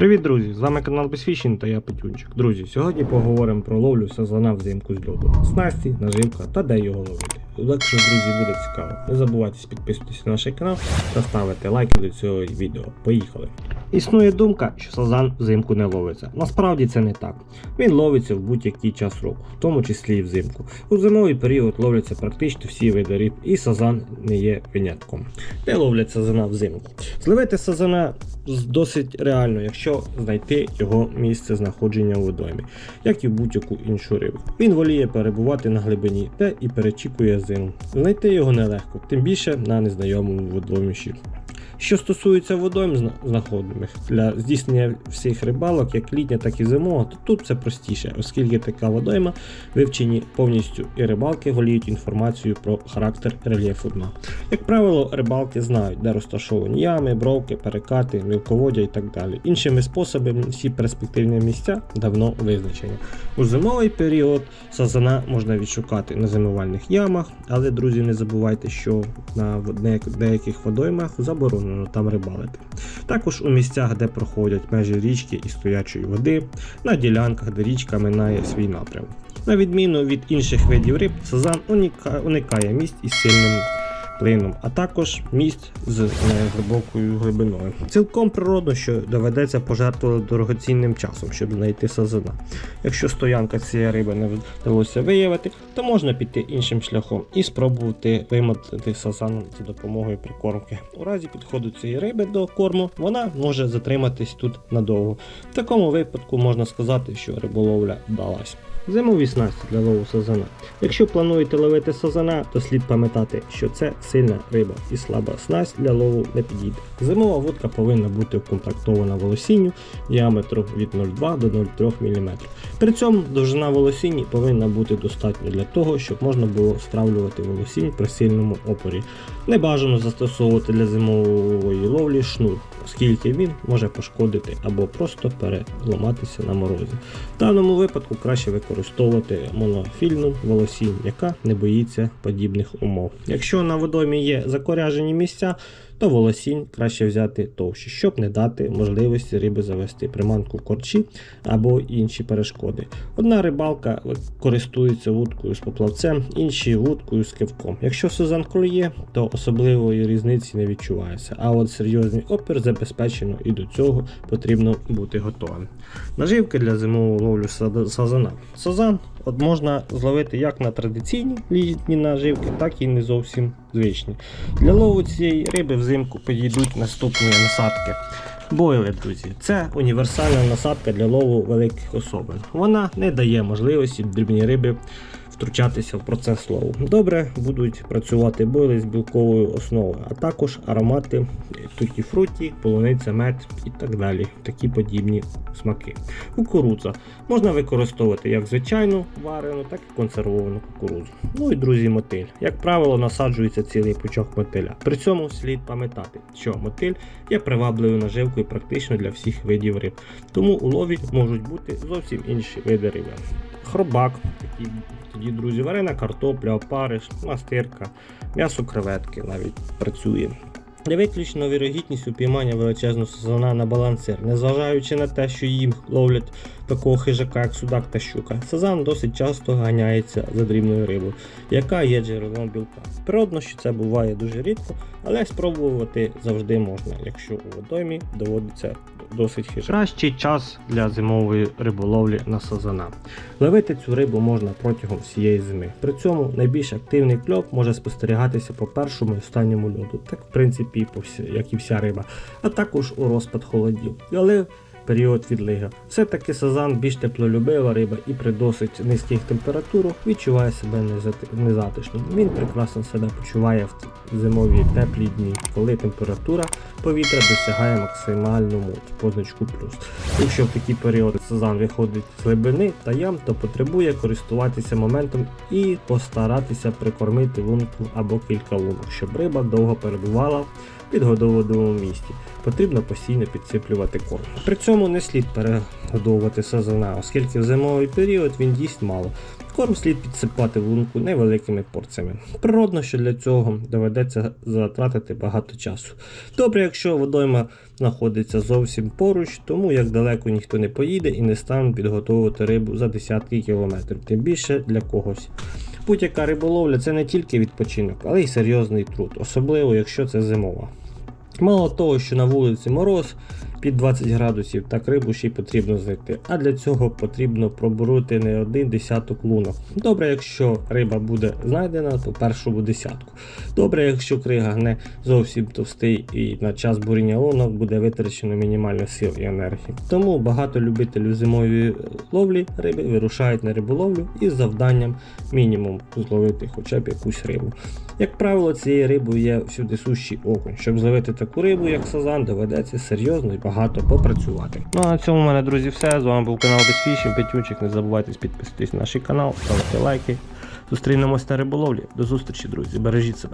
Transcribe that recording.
Привіт, друзі! З вами канал Безфішін та я Петюнчик. Друзі, сьогодні поговоримо про ловлю сазана взимку з льоду. Снасті, наживка та де його ловити. Якщо, друзі, буде цікаво, не забувайте підписуватися на наш канал та ставити лайки до цього відео. Поїхали! Існує думка, що сазан взимку не ловиться. Насправді це не так. Він ловиться в будь-який час року, в тому числі і взимку. У зимовий період ловляться практично всі види риб, і сазан не є винятком. Де ловлять сазана взимку? Зловити сазана досить реально, якщо знайти його місце знаходження у водоймі, як і будь-яку іншу рибу. Він воліє перебувати на глибині, де і перечікує зиму. Знайти його нелегко, тим більше на незнайомому водоймищі. Що стосується водойм зна- знаходимих для здійснення всіх рибалок, як літня, так і зимова, то тут все простіше, оскільки така водойма вивчені повністю і рибалки воліють інформацію про характер рельєфу дна. Як правило, рибалки знають, де розташовані ями, бровки, перекати, мілководдя і так далі. Іншими способами всі перспективні місця давно визначені. У зимовий період сазана можна відшукати на зимувальних ямах, але друзі, не забувайте, що на деяких водоймах заборонено там рибалити. Також у місцях, де проходять межі річки і стоячої води, на ділянках, де річка минає свій напрям. На відміну від інших видів риб, сазан уникає місць із сильним плином, а також місць з неглибокою глибиною. Цілком природно, що доведеться пожертвувати дорогоцінним часом, щоб знайти сазана. Якщо стоянка цієї риби не вдалося виявити, то можна піти іншим шляхом і спробувати вимотати сазан за допомогою прикормки. У разі підходу цієї риби до корму, вона може затриматись тут надовго. В такому випадку можна сказати, що риболовля вдалась. Зимові снасті для лову сазана. Якщо плануєте ловити сазана, то слід пам'ятати, що це сильна риба і слаба снасть для лову не підійде. Зимова вудка повинна бути укомплектована волосінню діаметру від 0,2 до 0,3 мм. При цьому довжина волосінні повинна бути достатньо для того, щоб можна було стравлювати волосінь при сильному опорі. Не бажано застосовувати для зимової ловлі шнур, оскільки він може пошкодити або просто переламатися на морозі. В даному випадку краще використовувати монофільну волосінь, яка не боїться подібних умов. Якщо на водомі є закоряжені місця, то волосінь краще взяти товщі, щоб не дати можливості риби завести приманку в корчі або інші перешкоди. Одна рибалка користується вудкою з поплавцем, інші вудкою з кивком. Якщо сезон клює, то особливої різниці не відчувається. А от серйозний опір забезпечено і до цього потрібно бути готовим. Наживки для зимового ловлю сазана. Сазан от можна зловити як на традиційні літні наживки, так і не зовсім звичні. Для лову цієї риби взимку підійдуть наступні насадки. Бойли, друзі, це універсальна насадка для лову великих особин. Вона не дає можливості дрібній рибі втручатися в процес лову. Добре будуть працювати бойли з білковою основою, а також аромати туті фруті, полуниця, мед і так далі. Такі подібні смаки. Кукурудза можна використовувати як звичайну варену, так і консервовану кукурудзу. Ну і друзі, мотиль. Як правило, насаджується цілий пучок мотиля. При цьому слід пам'ятати, що мотиль є привабливою наживкою практично для всіх видів риб. Тому у лові можуть бути зовсім інші види риби. Хробак, такі тоді, друзі, варена картопля, опариш, мастирка, м'ясо креветки навіть працює. Не виключно вірогідність упіймання величезного сазана на балансир, незважаючи на те, що їм ловлять такого хижака, як судак та щука. Сазан досить часто ганяється за дрібною рибою, яка є джерелом білка. Природно, що це буває дуже рідко, але спробувати завжди можна, якщо у водоймі доводиться досить хижак. Кращий час для зимової риболовлі на сазана. Ловити цю рибу можна протягом всієї зими. При цьому найбільш активний кльов може спостерігатися по першому і останньому льоду, так в принципі, по як і вся риба, а також у розпад холодів. Але період відлига. Все-таки сазан більш теплолюбива риба і при досить низьких температурах відчуває себе незати- незатишно. Він прекрасно себе почуває в зимові теплі дні, коли температура повітря досягає максимальному позначку плюс. Якщо в такі періоди сазан виходить з глибини та ям, то потребує користуватися моментом і постаратися прикормити лунку або кілька лунок, щоб риба довго перебувала в підгодовуваному місці. Потрібно постійно підсиплювати корм. При цьому не слід перегодовувати сазана, оскільки в зимовий період він їсть мало. Корм слід підсипати в лунку невеликими порціями. Природно, що для цього доведеться затратити багато часу. Добре, якщо водойма знаходиться зовсім поруч, тому як далеко ніхто не поїде і не стане підготовувати рибу за десятки кілометрів, тим більше для когось. Будь-яка риболовля це не тільки відпочинок, але й серйозний труд, особливо якщо це зимова. Мало того, що на вулиці мороз під 20 градусів, так рибу ще й потрібно знайти. А для цього потрібно пробурити не один десяток лунок. Добре, якщо риба буде знайдена, то першу десятку. Добре, якщо крига не зовсім товстий і на час буріння лунок буде витрачено мінімально сил і енергії. Тому багато любителів зимової ловлі риби вирушають на риболовлю із завданням мінімум зловити хоча б якусь рибу. Як правило, цією рибою є всюди сущий окунь. Щоб зловити таку рибу, як сазан, доведеться серйозно і багато попрацювати. Ну а на цьому в мене, друзі, все. З вами був канал Безфіші, Петючик. Не забувайте підписатись на наш канал, ставити лайки. Зустрінемось на риболовлі. До зустрічі, друзі. Бережіть себе.